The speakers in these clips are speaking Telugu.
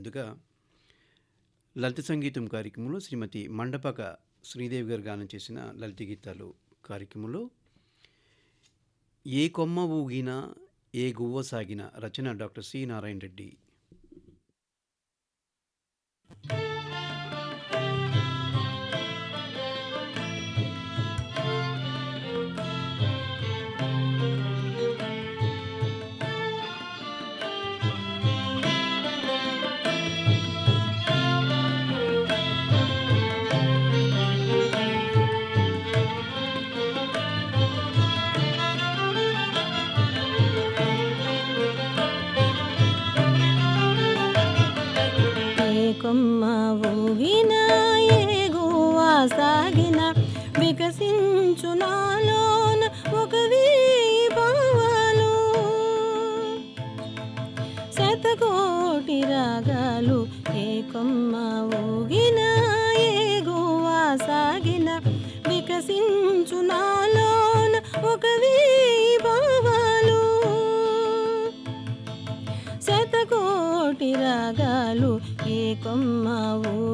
ముందుగా లలిత సంగీతం కార్యక్రమంలో శ్రీమతి మండపక శ్రీదేవి గారు గానం చేసిన లలిత గీతాలు కార్యక్రమంలో ఏ కొమ్మ ఊగినా ఏ గువ్వ సాగిన రచన డాక్టర్ సి నారాయణ రెడ్డి వికసించు నాలోన ఒక వేయి భావాలు శతకోటి రాగాలు ఏ కొమ్మ ఊగిన ఏ గువ్వా సాగిన వికసించు నాలోన ఒక వేయి భావాలు శతకోటి రాగాలు ఏ కొమ్మ ఊగినా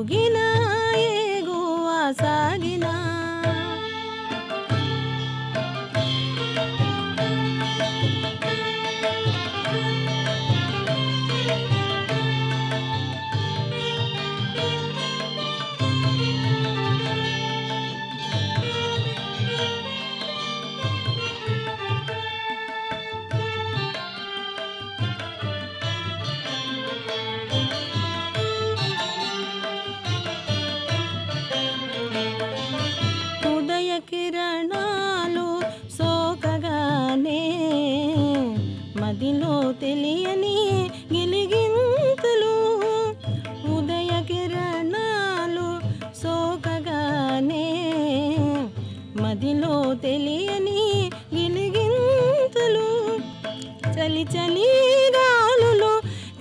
చలి గాలులు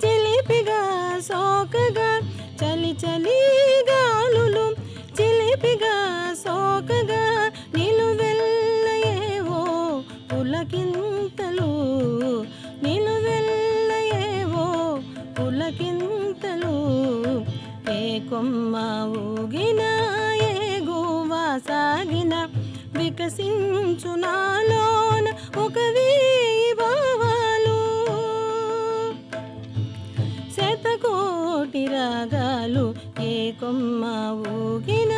చిలిపిగా సోకగా చలి చలి గాలులు చిలిపిగా సోకగా నిలువెల్లయేవో పులకింతలు నిలువెల్లయేవో పులకింతలు. ఏ కొమ్మ ఊగిన ఏ గువ సాగిన వికసించు నాలోన ఒక వీ రాగాలు ఏ కొమ్మ ఊగిన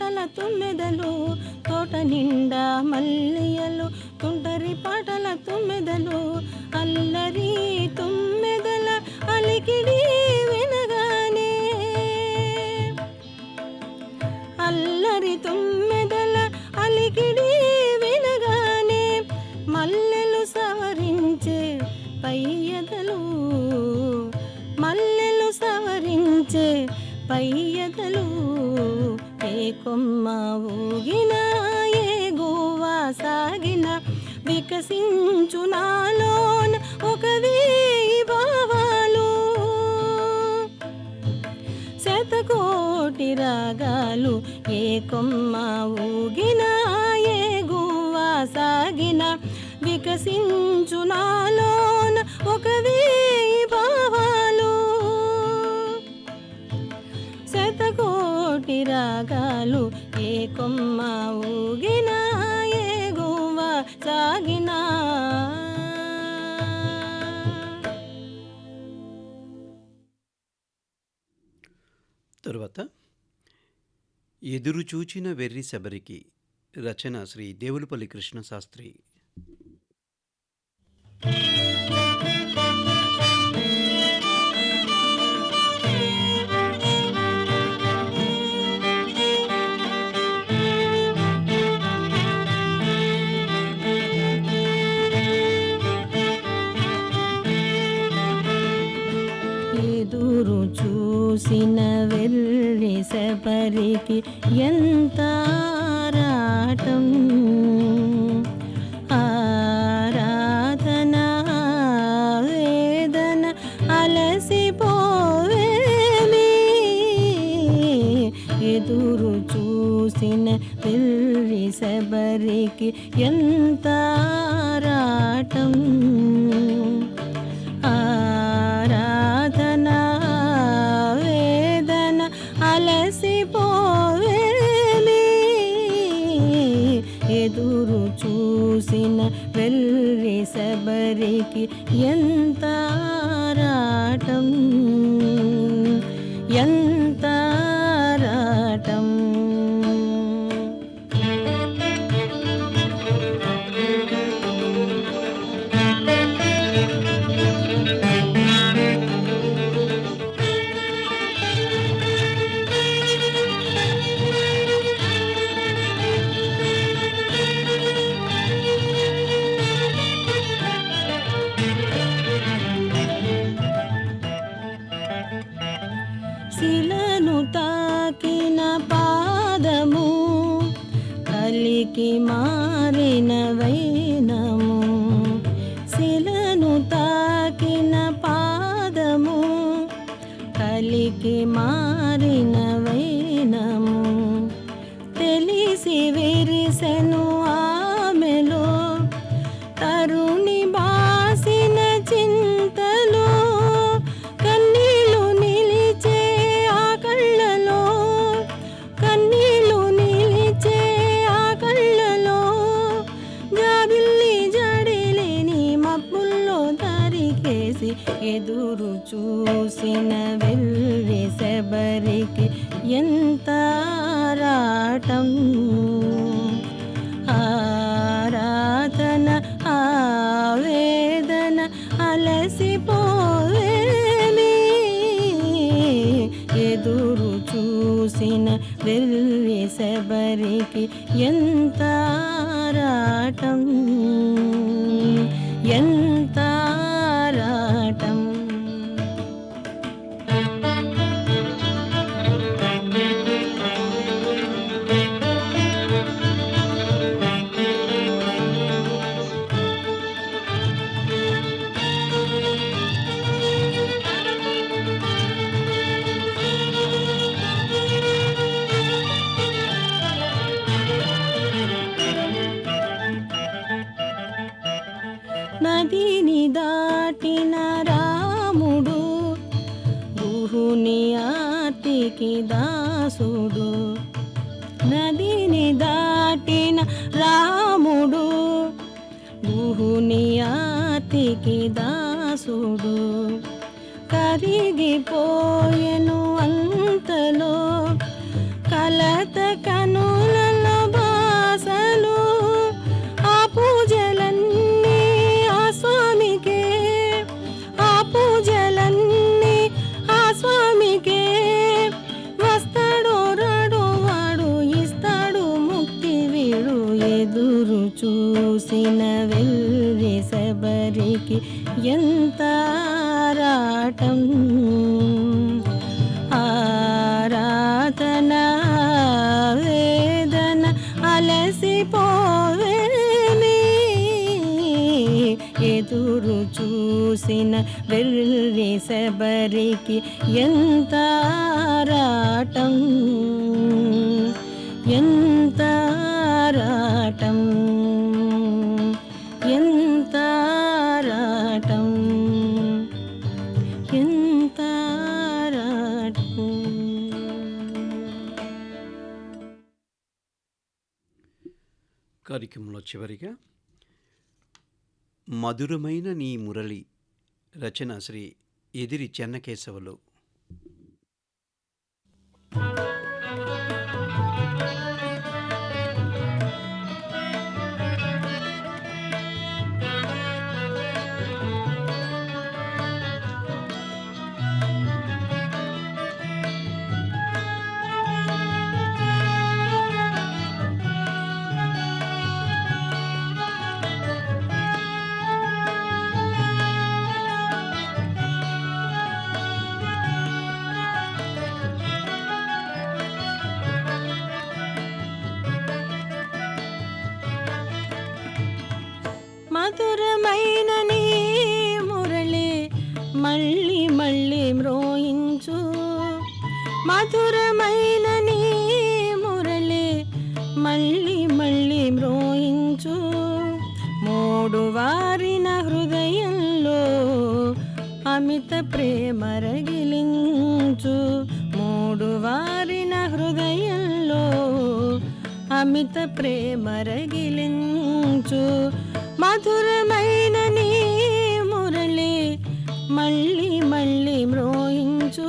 పాటల తుమ్మెదలు తోట నిండా మల్లియలు తుంటరి పాటల తుమ్మెదలు అల్లరి తుమ్మెదల అలికిడి వినగానే. అల్లరి తుమ్మెదల అలికిడి వినగానే మల్లెలు సవరించే పయ్యదలు మల్లెలు సవరించే పయ్యదలు ఏ కొమ్మ ఊగిన ఏ గువ్వా సాగిన వికసించు నాలోన ఒక వేయి భావాలు శతకోటి రాగాలు ఏ కొమ్మ ఊగినా ఏ గువ్వా సాగిన వికసించు నాలోన ఎదురు చూచిన వెర్రి శబరికి రచన శ్రీ దేవులపల్లి కృష్ణ శాస్త్రి శబరికి ఎంత ఆరాటం? ఆరాధన వేదన అలసిపోవేమి? ఎదురు చూసిన పెళ్ళి శబరికి ఎంత ఆరాటం? చూసిన వెళ్ళి శబరికి ఎంత కలికి మారిన వైనము శిలను తాకిన పాదము కలికి మారిన వైనము తెలిసి విరిసెను అలసిపోవేమి ఎదురు చూసిన వెళ్ళి శబరికి ఎంత నదికి దాసుడు. నదిని దాటిన రాముడు. గుహుని ఆర్తికి దాసుడు. కరిగిపోయెను ఎదురు చూసిన వెళ్ళి శబరికి ఎంత రాటం ఎంత రాటం ఎంత రాటం ఎంత రాటం కార్యక్రమంలో చివరిగా మధురమైన నీ మురళి రచన శ్రీ ఎదిరి చెన్నకేశవులు. మళ్ళీ మళ్ళీ మ్రోయించు. మధురమైన నీ మురళి మళ్ళీ మళ్ళీ మ్రోయించు. మూడు వారిన హృదయంలో అమిత ప్రేమ రగిలించు. మూడు వారిన హృదయంలో అమిత ప్రేమ రగిలించు. మధురమైన నీ మళ్ళీ మళ్ళీ మ్రోయించు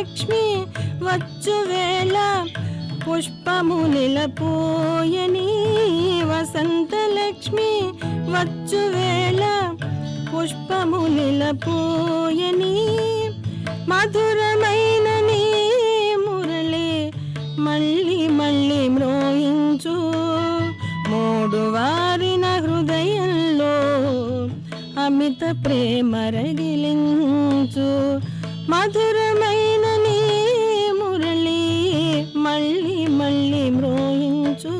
లక్ష్మి వచ్చు వేళ పుష్పము నిలపోయని. వసంత లక్ష్మి వచ్చు వేళ పుష్పము నిలపోయని. మధురమైన నీ మురళి మళ్ళీ మళ్ళీ మ్రోయించు. మూడు వారిన హృదయంలో అమిత ప్రేమ రగిలించు. మధురమైన నీ మురళి మళ్ళీ మళ్ళీ మ్రోయించు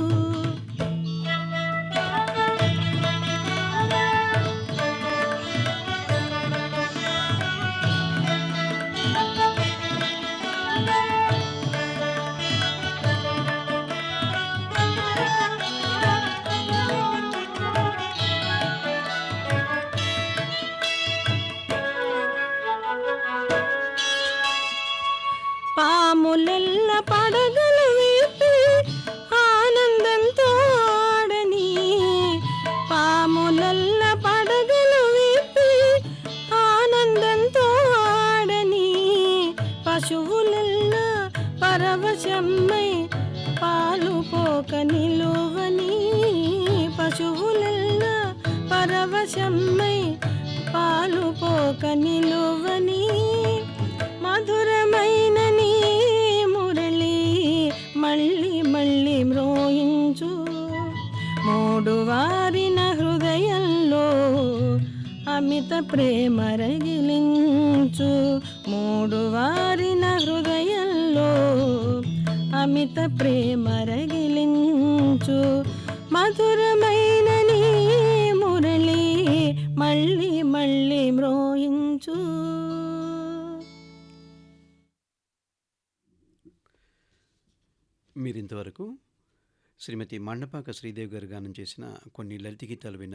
పరవశమ్మై పాలు పోక నిలువని పశువులెల్ల పరవశమ్మై పాలు పోక నిలువని మధురమైన నీ మురళి మళ్ళీ మళ్ళీ మ్రోయించు. మూడు వారిన హృదయంలో అమిత ప్రేమ రగిలించు. మూడు వారి అమిత ప్రేమ రగిలించు. మధురమైన నీ మురళి మళ్ళీ మళ్ళీ మ్రోయించు. మీరింతవరకు శ్రీమతి మండపాక శ్రీదేవి గారు గానం చేసిన కొన్ని లలిత గీతాలు విన్నారు.